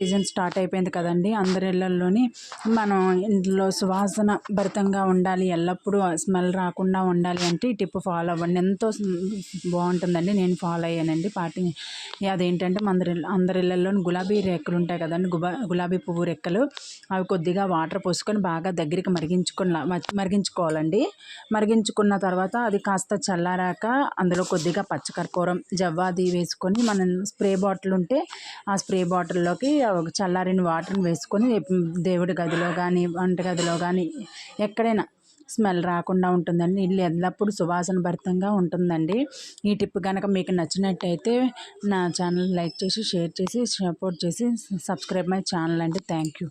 Season start అయిపోయింది కదండి. అందరి ఇళ్ళల్లోని మనం ఇంట్లో సువాసన భరితంగా ఉండాలి. ఎల్లప్పుడూ స్మెల్ రాకుండా ఉండాలి అంటే ఈ టిప్ ఫాలో అవ్వండి. ఎంతో బాగుంటుందండి. నేను ఫాలో అయ్యానండి. పాటి అదేంటంటే అందరి అందరి ఇళ్ళల్లో గులాబీ రెక్కలు ఉంటాయి కదండి. గుబా గులాబీ పువ్వు రెక్కలు. అవి కొద్దిగా వాటర్ పోసుకొని బాగా దగ్గరికి మరిగించుకున్న మరిగించుకోవాలండి. మరిగించుకున్న తర్వాత అది కాస్త చల్లారాక అందులో కొద్దిగా పచ్చకర్పూరం జవ్వాది వేసుకొని మనం స్ప్రే బాటిల్ ఉంటే ఆ స్ప్రే బాటిల్లోకి ఒక చల్లారిన వాటర్ని వేసుకొని దేవుడి గదిలో కానీ వంటగదిలో కానీ ఎక్కడైనా స్మెల్ రాకుండా ఉంటుందండి. ఇల్లు ఎల్లప్పుడూ సువాసన భరితంగా ఉంటుందండి. ఈ టిప్ కనుక మీకు నచ్చినట్టయితే నా ఛానల్ లైక్ చేసి షేర్ చేసి సపోర్ట్ చేసి సబ్స్క్రైబ్ మై ఛానల్ అండి. Thank you